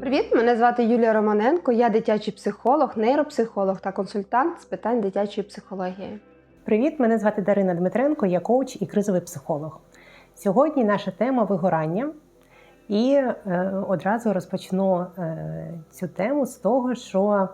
Привіт, мене звати Юлія Романенко. Я дитячий психолог, нейропсихолог та консультант з питань дитячої психології. Привіт, мене звати Дарина Дмитренко, я коуч і кризовий психолог. Сьогодні наша тема вигорання. І е, одразу розпочну е, цю тему з того, що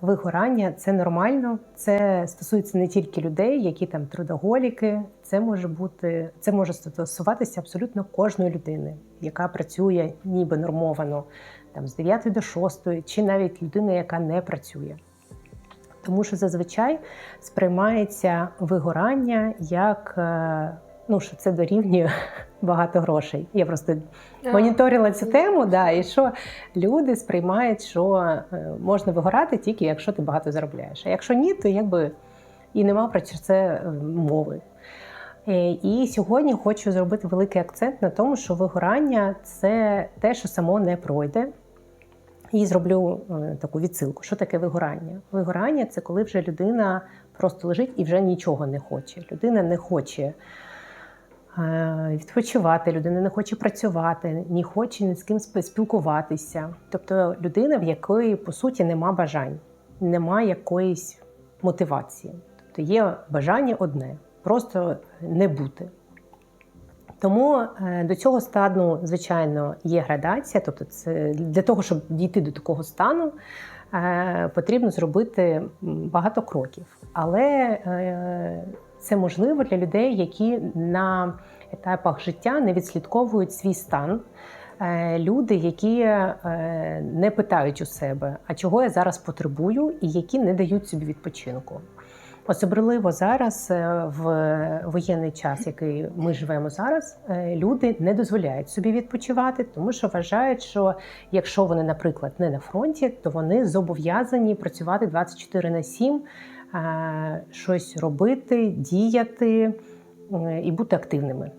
вигорання це нормально, це стосується не тільки людей, які там трудоголіки. Це може бути, це може стосуватися абсолютно кожної людини, яка працює ніби нормовано там з 9 до 6, чи навіть людина, яка не працює. Тому що зазвичай сприймається вигорання як е, ну, що це дорівнює багато грошей. Я просто моніторила цю тему, да, і що люди сприймають, що е, можна вигорати тільки якщо ти багато заробляєш. А якщо ні, то якби і нема про це е, мови. Е, І сьогодні хочу зробити великий акцент на тому, що вигорання це те, що само не пройде. І зроблю таку відсилку. Що таке вигорання? Вигорання це коли вже людина просто лежить і вже нічого не хоче. Людина не хоче відпочивати, людина не хоче працювати, не хоче ні з ким спілкуватися. Тобто людина, в якої по суті нема бажань, нема якоїсь мотивації. Тобто є бажання одне просто не бути. Тому е, до цього стану, звичайно, є градація. Тобто, це для того, щоб дійти до такого стану, е, потрібно зробити багато кроків. Але е, це можливо для людей, які на етапах життя не відслідковують свій стан. Е, Люди, які е, не питають у себе, а чого я зараз потребую, і які не дають собі відпочинку. Особливо зараз, е, в воєнний час, який ми живемо зараз, люди не дозволяють собі відпочивати, тому що вважають, що якщо вони, наприклад, не на фронті, то вони зобов'язані працювати 24 на 7, е, щось робити, діяти е, і бути активними.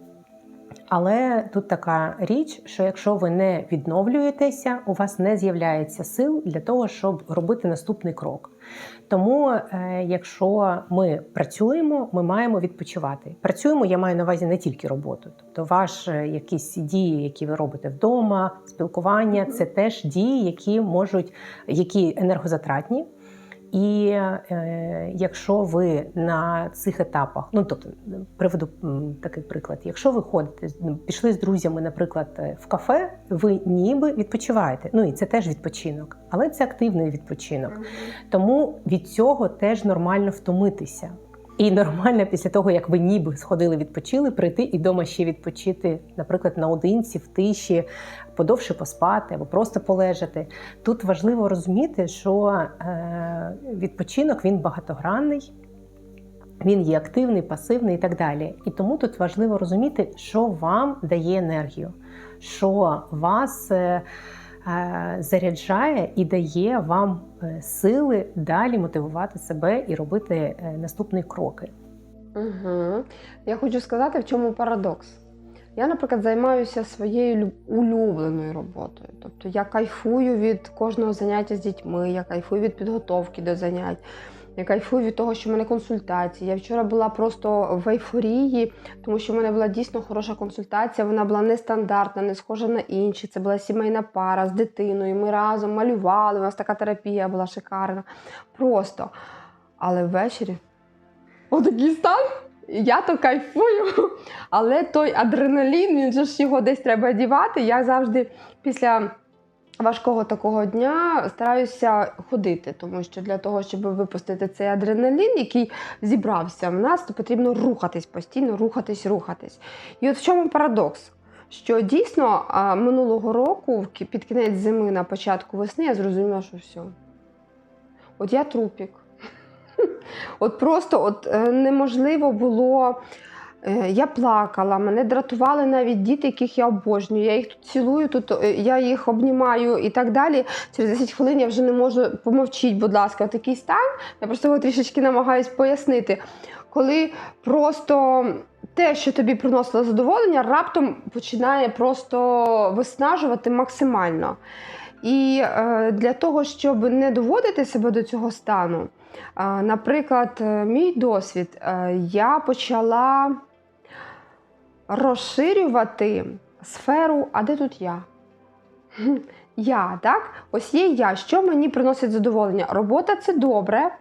Але тут така річ, що якщо ви не відновлюєтеся, у вас не з'являється сил для того, щоб робити наступний крок. Тому, е, якщо ми працюємо, ми маємо відпочивати. Працюємо, я маю на увазі не тільки роботу. Тобто, ваші якісь дії, які ви робите вдома, спілкування, це теж дії, які можуть, які енергозатратні. І е, якщо ви на цих етапах, ну тобто приведу такий приклад, якщо ви ходите, з- пішли з друзями, наприклад, е, в кафе, ви ніби відпочиваєте. Ну і це теж відпочинок, але це активний відпочинок. Тому від цього теж нормально втомитися. І нормально після того, як ви ніби сходили, відпочили, прийти і вдома ще відпочити, наприклад, наодинці, в тиші, подовше поспати або просто полежати. Тут важливо розуміти, що е, відпочинок він багатогранний, він є активний, пасивний і так далі. І тому тут важливо розуміти, що вам дає енергію, що вас. Е, Заряджає і дає вам е, сили далі мотивувати себе і робити е, наступні кроки. Угу. Я хочу сказати, в чому парадокс. Я, наприклад, займаюся своєю люб- улюбленою роботою. Тобто я кайфую від кожного заняття з дітьми, я кайфую від підготовки до занять, я кайфую від того, що в мене консультації. Я вчора була просто в ейфорії, тому що в мене була дійсно хороша консультація. Вона була нестандартна, не схожа на інші. Це була сімейна пара з дитиною. Ми разом малювали. У нас така терапія була шикарна. Просто. Але ввечері отакий стан. Я то кайфую, але той адреналін, він же ж його десь треба дівати. Я завжди після важкого такого дня стараюся ходити, тому що для того, щоб випустити цей адреналін, який зібрався в нас, то потрібно рухатись постійно, рухатись, рухатись. І от в чому парадокс? Що дійсно минулого року, під кінець зими, на початку весни, я зрозуміла, що все. От я трупік. От просто от, е, неможливо було. Е, Я плакала, мене дратували навіть діти, яких я обожнюю. Я їх тут цілую, тут е, я їх обнімаю і так далі. Через 10 хвилин я вже не можу помовчіть, будь ласка, такий стан. Я просто його трішечки намагаюсь пояснити. Коли просто те, що тобі приносило задоволення, раптом починає просто виснажувати максимально. І е, для того, щоб не доводити себе до цього стану, наприклад, мій досвід, я почала розширювати сферу, а де тут я? я, так? Ось є я, що мені приносить задоволення. Робота це добре,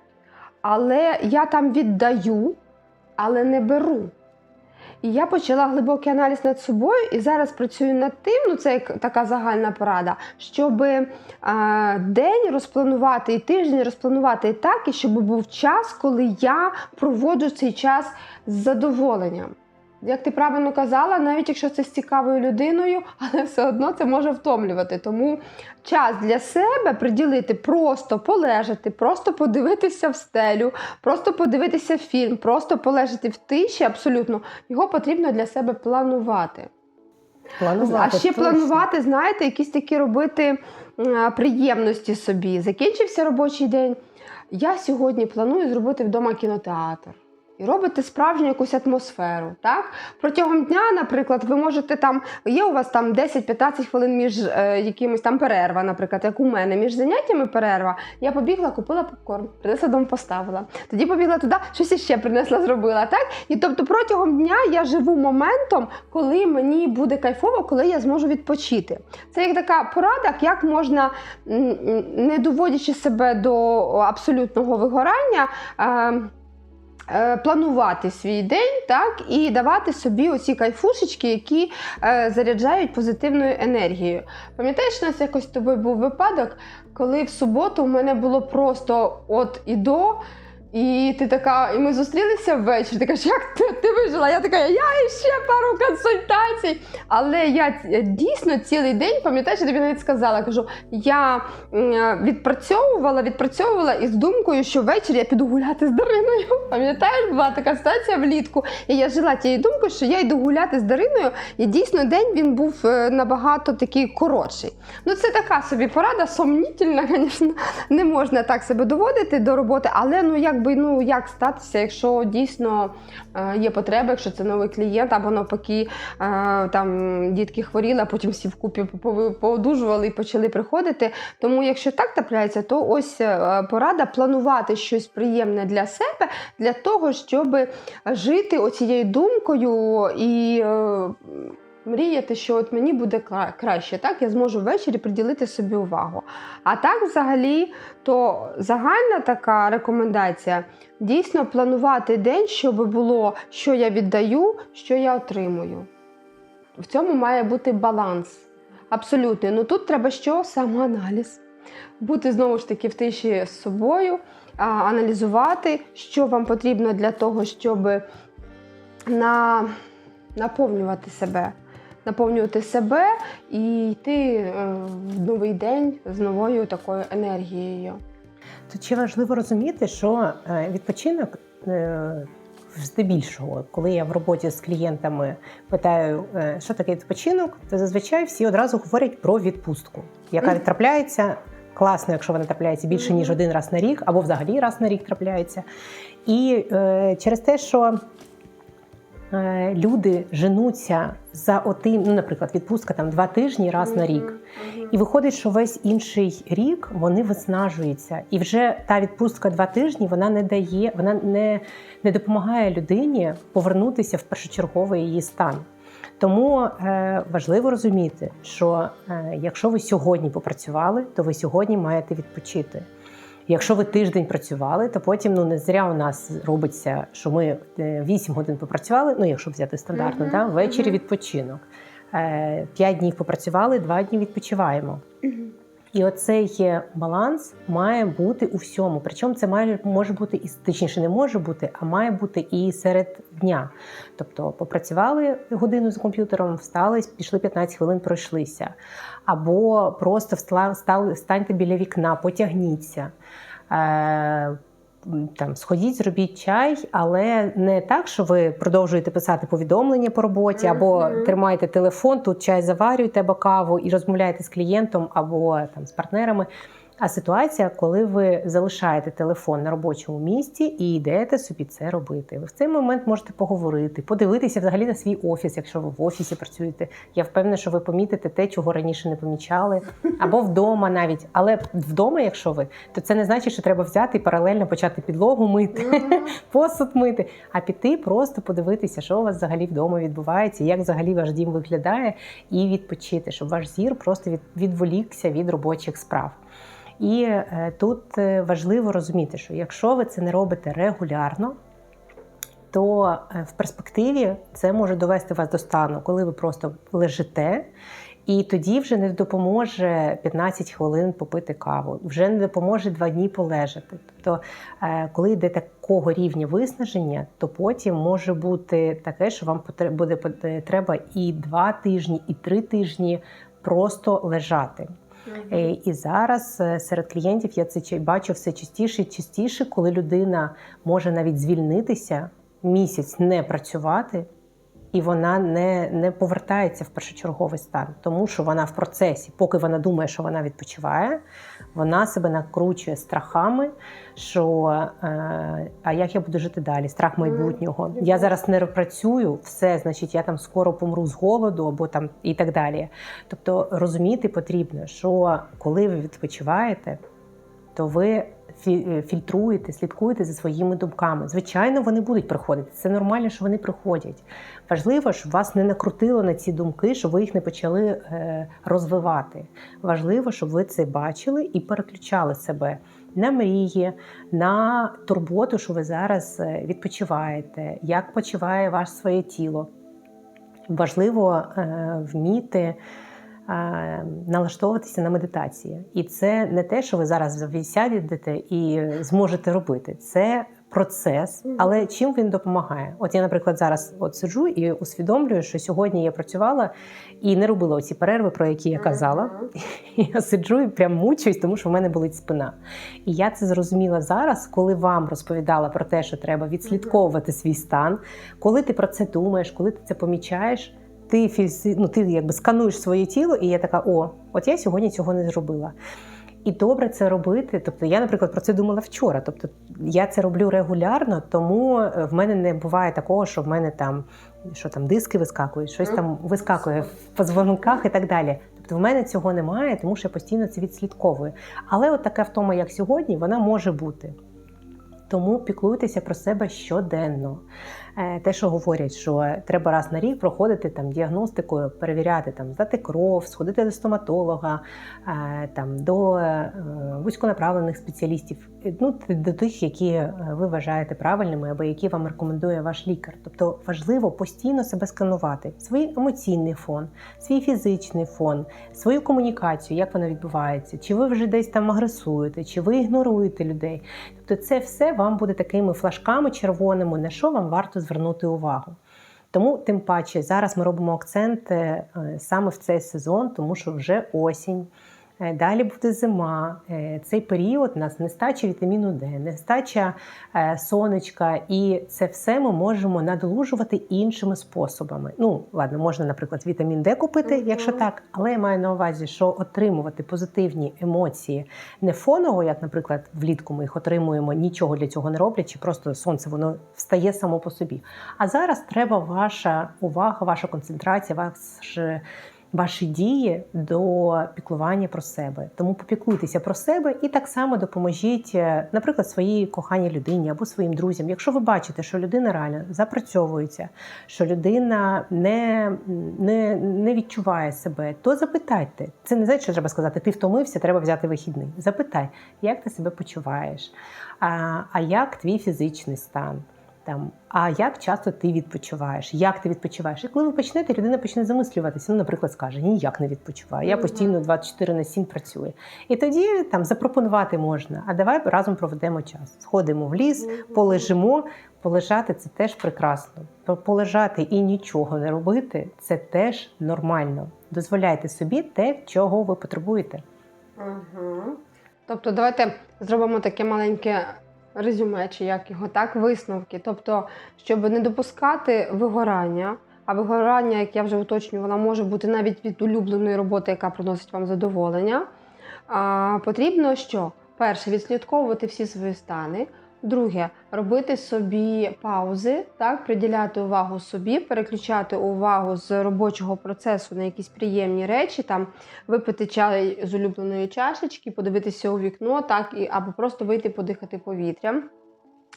але я там віддаю, але не беру. І я почала глибокий аналіз над собою і зараз працюю над тим, ну це як така загальна порада, щоб е, день розпланувати і тиждень розпланувати так, і щоб був час, коли я проводжу цей час з задоволенням. Як ти правильно казала, навіть якщо це з цікавою людиною, але все одно це може втомлювати. Тому час для себе приділити просто полежати, просто подивитися в стелю, просто подивитися фільм, просто полежати в тиші, абсолютно його потрібно для себе планувати. Планувати. А ще точно. планувати, знаєте, якісь такі робити приємності собі. Закінчився робочий день. Я сьогодні планую зробити вдома кінотеатр. І робити справжню якусь атмосферу. Так? Протягом дня, наприклад, ви можете там, є у вас там 10-15 хвилин між е, якимось там перерва, наприклад, як у мене, між заняттями перерва. Я побігла, купила попкорн, принесла дому, поставила. Тоді побігла туди, щось іще принесла, зробила. Так? І тобто протягом дня я живу моментом, коли мені буде кайфово, коли я зможу відпочити. Це як така порада, як можна, не доводячи себе до абсолютного вигорання. Е, Планувати свій день, так і давати собі оці кайфушечки, які е, заряджають позитивною енергією. Пам'ятаєш, у нас якось тобі був випадок, коли в суботу в мене було просто от і до. І ти така, і ми зустрілися ввечері. Ти кажеш, як ти, ти вижила? Я така, я ще пару консультацій. Але я дійсно цілий день, пам'ятаєш, я тобі навіть сказала, кажу, я відпрацьовувала, відпрацьовувала із думкою, що ввечері я піду гуляти з Дариною. Пам'ятаєш, була така ситуація влітку. І я жила тією думкою, що я йду гуляти з Дариною. І дійсно день він був е, набагато такий коротший. Ну, це така собі порада, сомнітельна, звісно, не можна так себе доводити до роботи, але ну якби ну як статися, якщо дійсно е, є потреба, якщо це новий клієнт, або навпаки, е, там дітки хворіли, а потім всі вкупі поодужували і почали приходити. Тому, якщо так трапляється, то ось е, порада планувати щось приємне для себе, для того, щоб жити оцією думкою і. Мріяти, що от мені буде краще, так я зможу ввечері приділити собі увагу. А так, взагалі, то загальна така рекомендація дійсно планувати день, щоб було, що я віддаю, що я отримую. В цьому має бути баланс. Абсолютно. Ну тут треба що? Самоаналіз. Бути знову ж таки в тиші з собою, а, аналізувати, що вам потрібно для того, щоб на... наповнювати себе. Наповнювати себе і йти е, в новий день з новою такою енергією. Тут ще важливо розуміти, що е, відпочинок е, здебільшого, коли я в роботі з клієнтами питаю, що таке відпочинок, то зазвичай всі одразу говорять про відпустку, яка трапляється. Класно, якщо вона трапляється більше ніж один раз на рік, або взагалі раз на рік трапляється. І е, через те, що люди женуться за отим, ну, наприклад, відпустка там два тижні раз на рік. І виходить, що весь інший рік вони виснажуються, і вже та відпустка два тижні вона не дає, вона не, не допомагає людині повернутися в першочерговий її стан. Тому е, важливо розуміти, що е, якщо ви сьогодні попрацювали, то ви сьогодні маєте відпочити. Якщо ви тиждень працювали, то потім ну не зря у нас робиться, що ми е, 8 годин попрацювали. Ну, якщо взяти стандартно, Мгм, да, ввечері мгм. відпочинок. Е, П'ять днів попрацювали, два дні відпочиваємо. І оцей е, баланс має бути у всьому. Причому це має може бути і точніше не може бути, а має бути і серед дня. Тобто попрацювали годину з комп'ютером, встали, пішли 15 хвилин, пройшлися. Або просто встали, стали, встаньте біля вікна, потягніться. Там сходіть, зробіть чай, але не так, що ви продовжуєте писати повідомлення по роботі, або тримаєте телефон, тут чай заварюєте або каву і розмовляєте з клієнтом або там з партнерами. А ситуація, коли ви залишаєте телефон на робочому місці і йдете собі це робити. Ви в цей момент можете поговорити, подивитися взагалі на свій офіс, якщо ви в офісі працюєте. Я впевнена, що ви помітите те, чого раніше не помічали, або вдома навіть. Але вдома, якщо ви, то це не значить, що треба взяти і паралельно почати підлогу мити, посуд мити, а піти просто подивитися, що у вас взагалі вдома відбувається, як взагалі ваш дім виглядає, і відпочити, щоб ваш зір просто від, відволікся від робочих справ. І е, тут е, важливо розуміти, що якщо ви це не робите регулярно, то е, в перспективі це може довести вас до стану, коли ви просто лежите, і тоді вже не допоможе 15 хвилин попити каву, вже не допоможе 2 дні полежати. Тобто, коли йде такого рівня виснаження, то потім може бути таке, що вам буде треба і 2 тижні, і 3 тижні просто лежати. Е, І зараз е, серед клієнтів я це бачу все частіше і частіше, коли людина може навіть звільнитися місяць не працювати, і вона не, не повертається в першочерговий стан, тому що вона в процесі, поки вона думає, що вона відпочиває, вона себе накручує страхами, що е, а як я буду жити далі? Страх майбутнього. Я зараз не працюю, все, значить, я там скоро помру з голоду або там і так далі. Тобто розуміти потрібно, що коли ви відпочиваєте, то ви фільтруєте, слідкуєте за своїми думками. Звичайно, вони будуть приходити. Це нормально, що вони приходять. Важливо, щоб вас не накрутило на ці думки, щоб ви їх не почали е, розвивати. Важливо, щоб ви це бачили і переключали себе на мрії, на турботу, що ви зараз е, відпочиваєте, як почуває ваше своє тіло. Важливо е, вміти е, налаштовуватися на медитації. І це не те, що ви зараз сядете і зможете робити. Це процес, але чим він допомагає? От я, наприклад, зараз от сиджу і усвідомлюю, що сьогодні я працювала і не робила оці перерви, про які я казала. Я сиджу і прям мучуюсь, тому що в мене болить спина. І я це зрозуміла зараз, коли вам розповідала про те, що треба відслідковувати свій стан, коли ти про це думаєш, коли ти це помічаєш. Ти фізі... ну, ти якби скануєш своє тіло, і я така: о, от я сьогодні цього не зробила. І добре це робити. Тобто, я, наприклад, про це думала вчора. Тобто, я це роблю регулярно, тому е, в мене не буває такого, що в мене там що там диски вискакують, щось там вискакує в позвонках і так далі. Тобто, в мене цього немає, тому що я постійно це відслідковую. Але от така втома, як сьогодні, вона може бути. Тому піклуйтеся про себе щоденно. Е, Те, що говорять, що треба раз на рік проходити там діагностикою, перевіряти там, здати кров, сходити до стоматолога, е, там до е, вузьконаправлених спеціалістів, ну до тих, які ви вважаєте правильними або які вам рекомендує ваш лікар. Тобто важливо постійно себе сканувати, свій емоційний фон, свій фізичний фон, свою комунікацію, як вона відбувається, чи ви вже десь там агресуєте, чи ви ігноруєте людей. Тобто, це все вам буде такими флажками червоними, на що вам варто звернути увагу. Тому, тим паче, зараз ми робимо акцент е, саме в цей сезон, тому що вже осінь. Е, Далі буде зима. Е, Цей період у нас нестача вітаміну Д, нестача е, сонечка, і це все ми можемо надолужувати іншими способами. Ну, ладно, можна, наприклад, вітамін Д купити, якщо так, але я маю на увазі, що отримувати позитивні емоції не фоново, як, наприклад, влітку ми їх отримуємо, нічого для цього не роблячи, просто сонце воно встає само по собі. А зараз треба ваша увага, ваша концентрація, ваш ваші дії до піклування про себе. Тому попіклуйтеся про себе і так само допоможіть, е, наприклад, своїй коханій людині або своїм друзям. Якщо ви бачите, що людина реально запрацьовується, що людина не, не, не відчуває себе, то запитайте. Це не значить, що треба сказати, ти втомився, треба взяти вихідний. Запитай, як ти себе почуваєш, а, а як твій фізичний стан. Там, а як часто ти відпочиваєш? Як ти відпочиваєш? І коли ви почнете, людина почне замислюватися. Ну, наприклад, скаже: ніяк не відпочиваю. Я постійно 24 на 7 працюю. І тоді там запропонувати можна. А давай разом проведемо час. Сходимо в ліс, полежимо. Полежати це теж прекрасно. Полежати і нічого не робити це теж нормально. Дозволяйте собі те, чого ви потребуєте. Угу. Тобто, давайте зробимо таке маленьке резюме, чи як його так, висновки. Тобто, щоб не допускати вигорання, а вигорання, як я вже уточнювала, може бути навіть від улюбленої роботи, яка приносить вам задоволення. А, потрібно що? Перше, відслідковувати всі свої стани. Друге, робити собі паузи, так, приділяти увагу собі, переключати увагу з робочого процесу на якісь приємні речі, там випити чай з улюбленої чашечки, подивитися у вікно, так, і, або просто вийти подихати повітрям.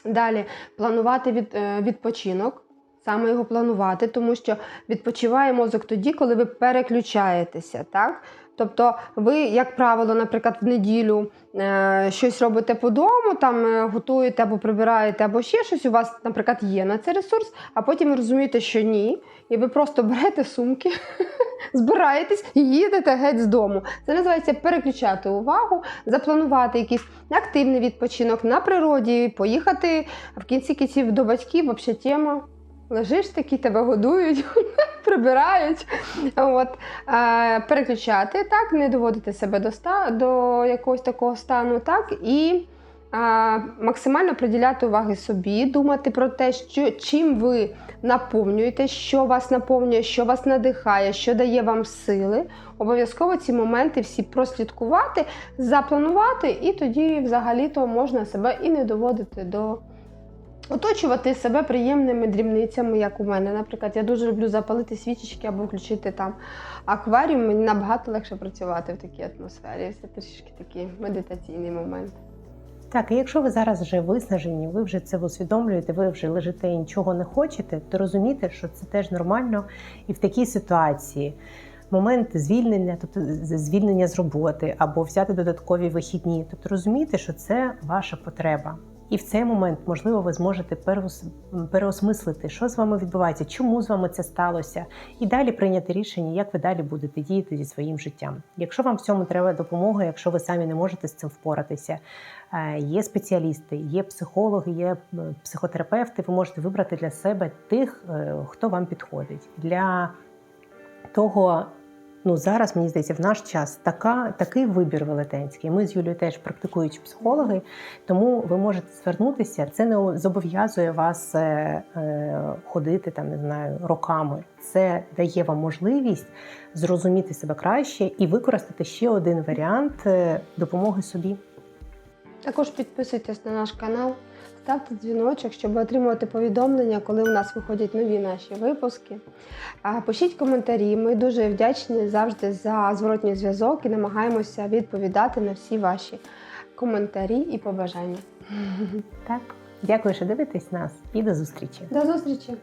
Далі планувати від, е, відпочинок, саме його планувати, тому що відпочиває мозок тоді, коли ви переключаєтеся. Так? Тобто, ви, як правило, наприклад, в неділю е, щось робите по дому, там е, готуєте або прибираєте, або ще щось. У вас, наприклад, є на це ресурс, а потім розумієте, що ні, і ви просто берете сумки, збираєтесь і їдете геть з дому. Це називається переключати увагу, запланувати якийсь активний відпочинок на природі, поїхати в кінці кінців до батьків, взагалі тема. Лежиш такий, тебе годують, прибирають. От. Е, переключати, так, не доводити себе до, ста, до якогось такого стану, так, і е, максимально приділяти уваги собі, думати про те, що, чим ви наповнюєте, що вас наповнює, що вас надихає, що дає вам сили. Обов'язково ці моменти всі прослідкувати, запланувати, і тоді взагалі-то можна себе і не доводити до. Оточувати себе приємними дрібницями, як у мене. Наприклад, я дуже люблю запалити свічечки або включити там акваріум. Мені набагато легше працювати в такій атмосфері. Це трішки такий медитаційний момент. Так, і якщо ви зараз вже виснажені, ви вже це усвідомлюєте, ви вже лежите і нічого не хочете, то розумійте, що це теж нормально. І в такій ситуації момент звільнення, тобто звільнення з роботи або взяти додаткові вихідні, тобто розумійте, що це ваша потреба. І в цей момент, можливо, ви зможете переос- переосмислити, що з вами відбувається, чому з вами це сталося, і далі прийняти рішення, як ви далі будете діяти зі своїм життям. Якщо вам в цьому треба допомога, якщо ви самі не можете з цим впоратися, Е, Є спеціалісти, є психологи, є е, психотерапевти. Ви можете вибрати для себе тих, е, хто вам підходить. Для того, ну зараз мені здається, в наш час така, такий вибір велетенський. Ми з Юлією теж практикуючі психологи, тому ви можете звернутися. Це не зобов'язує вас е, е, ходити там, не знаю, роками. Це дає вам можливість зрозуміти себе краще і використати ще один варіант е, допомоги собі. Також підписуйтесь на наш канал, ставте дзвіночок, щоб отримувати повідомлення, коли у нас виходять нові наші випуски. Пишіть коментарі. Ми дуже вдячні завжди за зворотній зв'язок і намагаємося відповідати на всі ваші коментарі і побажання. Так, дякую, що дивитесь нас, і до зустрічі. До зустрічі!